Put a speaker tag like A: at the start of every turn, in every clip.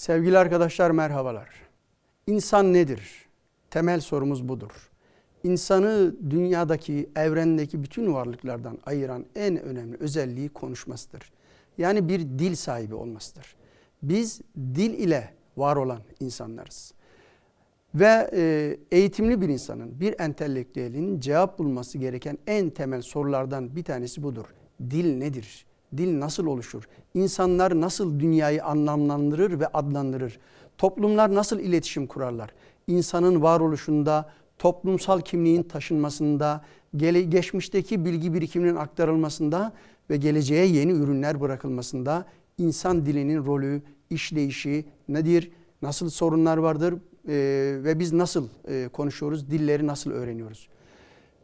A: Sevgili arkadaşlar merhabalar. İnsan nedir? Temel sorumuz budur. İnsanı dünyadaki, evrendeki bütün varlıklardan ayıran en önemli özelliği konuşmasıdır. Yani bir dil sahibi olmasıdır. Biz dil ile var olan insanlarız. Ve e, eğitimli bir insanın, bir entelektüelin cevap bulması gereken en temel sorulardan bir tanesi budur. Dil nedir? Dil nasıl oluşur? İnsanlar nasıl dünyayı anlamlandırır ve adlandırır? Toplumlar nasıl iletişim kurarlar? İnsanın varoluşunda, toplumsal kimliğin taşınmasında, geçmişteki bilgi birikiminin aktarılmasında ve geleceğe yeni ürünler bırakılmasında insan dilinin rolü, işleyişi nedir? Nasıl sorunlar vardır? Ee, ve biz nasıl e, konuşuyoruz? Dilleri nasıl öğreniyoruz?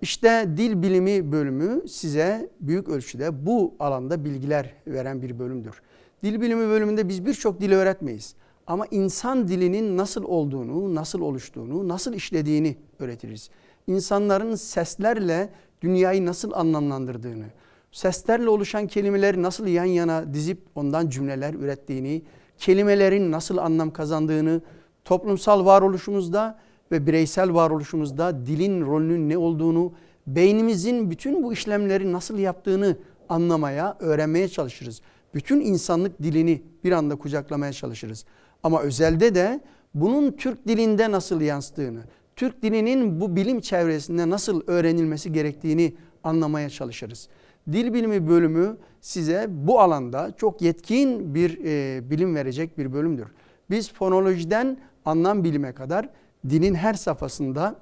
A: İşte dil bilimi bölümü size büyük ölçüde bu alanda bilgiler veren bir bölümdür. Dil bilimi bölümünde biz birçok dili öğretmeyiz. Ama insan dilinin nasıl olduğunu, nasıl oluştuğunu, nasıl işlediğini öğretiriz. İnsanların seslerle dünyayı nasıl anlamlandırdığını, seslerle oluşan kelimeleri nasıl yan yana dizip ondan cümleler ürettiğini, kelimelerin nasıl anlam kazandığını, toplumsal varoluşumuzda ve bireysel varoluşumuzda dilin rolünün ne olduğunu, beynimizin bütün bu işlemleri nasıl yaptığını anlamaya, öğrenmeye çalışırız. Bütün insanlık dilini bir anda kucaklamaya çalışırız. Ama özelde de bunun Türk dilinde nasıl yansıdığını, Türk dilinin bu bilim çevresinde nasıl öğrenilmesi gerektiğini anlamaya çalışırız. Dil bilimi bölümü size bu alanda çok yetkin bir e, bilim verecek bir bölümdür. Biz fonolojiden anlam bilime kadar dilin her safhasında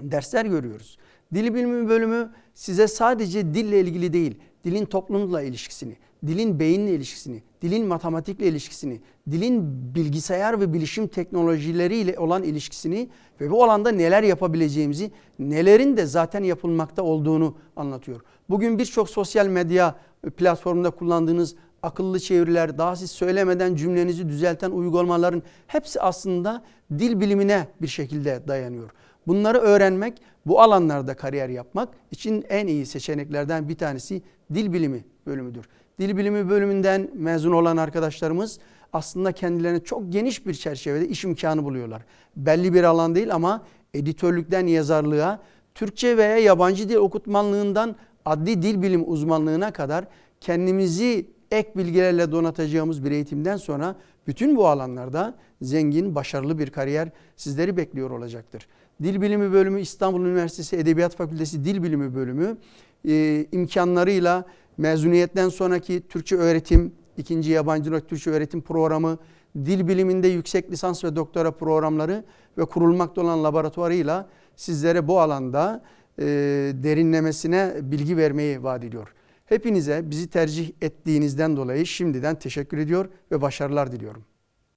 A: dersler görüyoruz. Dil bilimi bölümü size sadece dille ilgili değil, dilin toplumla ilişkisini, dilin beyinle ilişkisini, dilin matematikle ilişkisini, dilin bilgisayar ve bilişim teknolojileriyle olan ilişkisini ve bu alanda neler yapabileceğimizi, nelerin de zaten yapılmakta olduğunu anlatıyor. Bugün birçok sosyal medya platformunda kullandığınız akıllı çeviriler, daha siz söylemeden cümlenizi düzelten uygulamaların hepsi aslında dil bilimine bir şekilde dayanıyor. Bunları öğrenmek, bu alanlarda kariyer yapmak için en iyi seçeneklerden bir tanesi dil bilimi bölümüdür. Dil bilimi bölümünden mezun olan arkadaşlarımız aslında kendilerine çok geniş bir çerçevede iş imkanı buluyorlar. Belli bir alan değil ama editörlükten yazarlığa, Türkçe veya yabancı dil okutmanlığından adli dil bilim uzmanlığına kadar kendimizi ek bilgilerle donatacağımız bir eğitimden sonra bütün bu alanlarda zengin, başarılı bir kariyer sizleri bekliyor olacaktır. Dil Bilimi Bölümü İstanbul Üniversitesi Edebiyat Fakültesi Dil Bilimi Bölümü e, imkanlarıyla mezuniyetten sonraki Türkçe öğretim, ikinci yabancı dil Türkçe öğretim programı, dil biliminde yüksek lisans ve doktora programları ve kurulmakta olan laboratuvarıyla sizlere bu alanda e, derinlemesine bilgi vermeyi vaat ediyor. Hepinize bizi tercih ettiğinizden dolayı şimdiden teşekkür ediyor ve başarılar diliyorum.